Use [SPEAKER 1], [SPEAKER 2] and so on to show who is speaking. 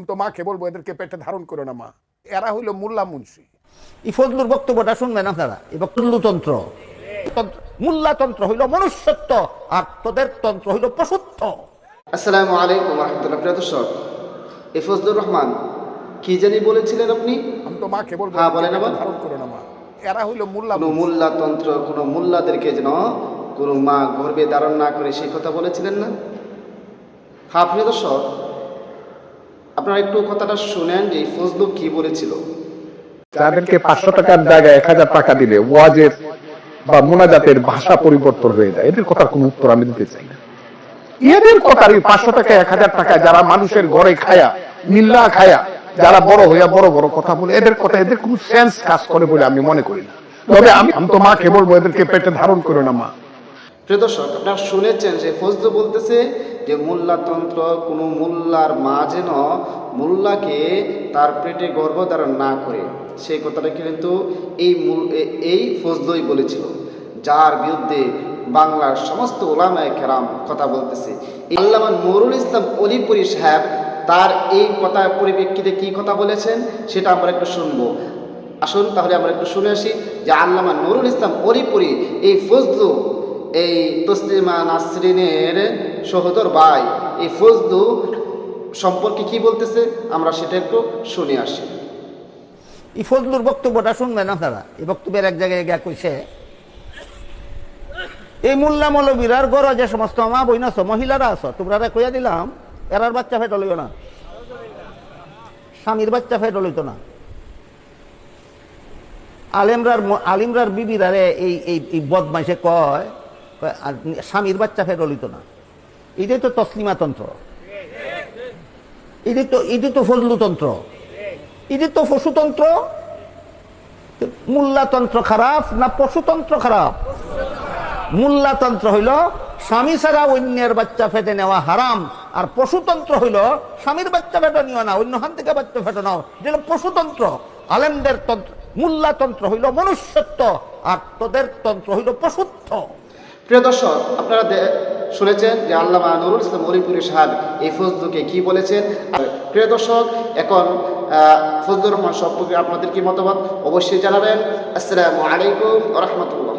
[SPEAKER 1] আমি তো মাকে বলব এদেরকে পেটে ধারণ করো না মা। এরা হইল মোল্লা মুন্সি।
[SPEAKER 2] এই ফজলুর বক্তব্যটা শুনবেন আপনারা? এই বক্তব্যতন্ত্র মূল্যতন্ত্র হইল মনুষ্যত্ব আর তোদের তন্ত্র হইল পশুত্ব।
[SPEAKER 3] আসসালামু আলাইকুম রহমতুল্লাহ প্রিয় দর্শক। এ ফজলুর রহমান কি জানি বলেছিলেন আপনি?
[SPEAKER 1] আমি তো মাকে বলব
[SPEAKER 3] হ্যাঁ, বলেন আবার।
[SPEAKER 1] ধারণ করো না মা। এরা হইল মোল্লা
[SPEAKER 3] কোনো মোল্লাতন্ত্র কোনো মোল্লাদেরকে যেন কোনো মা গর্বে ধারণ না করে সেই কথা বলেছিলেন না? হ্যাঁ প্রিয় দর্শক আপনারা একটু কথাটা শুনেন যে ফজলু কি বলেছিল?
[SPEAKER 4] যাদেরকে পাঁচশো টাকার জায়গায় এক হাজার টাকা দিলে ওয়াজের বা মোনাজাতের ভাষা পরিবর্তন হয়ে যায়। এদের কথার কোনো উত্তর আমি দিতে চাই না। এদের কথার এই পাঁচশো টাকা এক হাজার টাকা যারা মানুষের ঘরে খায়া মিল্লা খায়া যারা বড় হইয়া বড় বড় কথা বলে এদের কথা এদের কোনো সেন্স কাজ করে বলে আমি মনে করি না। তবে আমি আমি তো মাকে বলব এদেরকে পেটে ধারণ করো না মা।
[SPEAKER 3] প্রিয় দর্শক আপনারা শুনেছেন যে ফজলু বলতেছে যে মোল্লাতন্ত্র কোনো মোল্লার মা যেন মোল্লাকে তার পেটে গর্ভধারণ না করে। সেই কথাটা কিন্তু এই মূল এই ফজলুই বলেছিল, যার বিরুদ্ধে বাংলার সমস্ত ওলামায় কেরাম কথা বলতেছে। আল্লামা নুরুল ইসলাম অলিপুরি সাহেব তার এই কথা পরিপ্রেক্ষিতে কি কথা বলেছেন সেটা আমরা একটু শুনব। আসুন তাহলে আমরা একটু শুনে আসি যে আল্লামা নুরুল ইসলাম অলিপুরি এই ফজলু এই তসলিমা নাসরিনের সহোদর ভাই। এই ফজলু সম্পর্কে কি বলতেছে? আমরা সেটা একটু শুনে আসি।
[SPEAKER 2] এই ফজলুর বক্তব্যটা শুনবেন আপনারা? এই বক্তব্যের এক জায়গায় গিয়া কইছে এই মোল্লা মৌলবীরার গড় যে সমস্ত মা বইন আছো মহিলারা আছো তোমরা কইয়া দিলাম এরার বাচ্চা ফেট লইও না। স্বামীর বাচ্চা ফেট লইত না। আলেমরার আলিমরার বিবিরারে এই এই বদমাইশে কয়, আর স্বামীর বাচ্চা ফেট লইত না। এটাই তো তসলিমাতন্ত্র এটি তো এটি তো ফজলুতন্ত্র এটি তো পশুতন্ত্র মূল্যাতন্ত্র খারাপ না পশুতন্ত্র খারাপ? মূল্যাতন্ত্র হইল, স্বামী ছাড়া অন্যের বাচ্চা ফেটে নেওয়া হারাম। আর পশুতন্ত্র হইল, স্বামীর বাচ্চা ফেটে নিও না, অন্য হান থেকে বাচ্চা ফেটে নাও। যেটা পশুতন্ত্র আলেমদের তন্ত্র মূল্যাতন্ত্র হইল মনুষ্যত্ব, আর তোদের তন্ত্র হইল পশুত্ব।
[SPEAKER 3] প্রিয় দর্শক, আপনারা শুনেছেন যে আল্লামা নুরুল ইসলাম অলিপুরি সাহেব এই ফজলুকে কি বলেছেন? আর প্রিয় দর্শক, এখন ফজলুর রহমান সম্পর্কে আপনাদের কি মতামত? অবশ্যই জানাবেন। আসসালামু আলাইকুম রহমতুল্লাহ।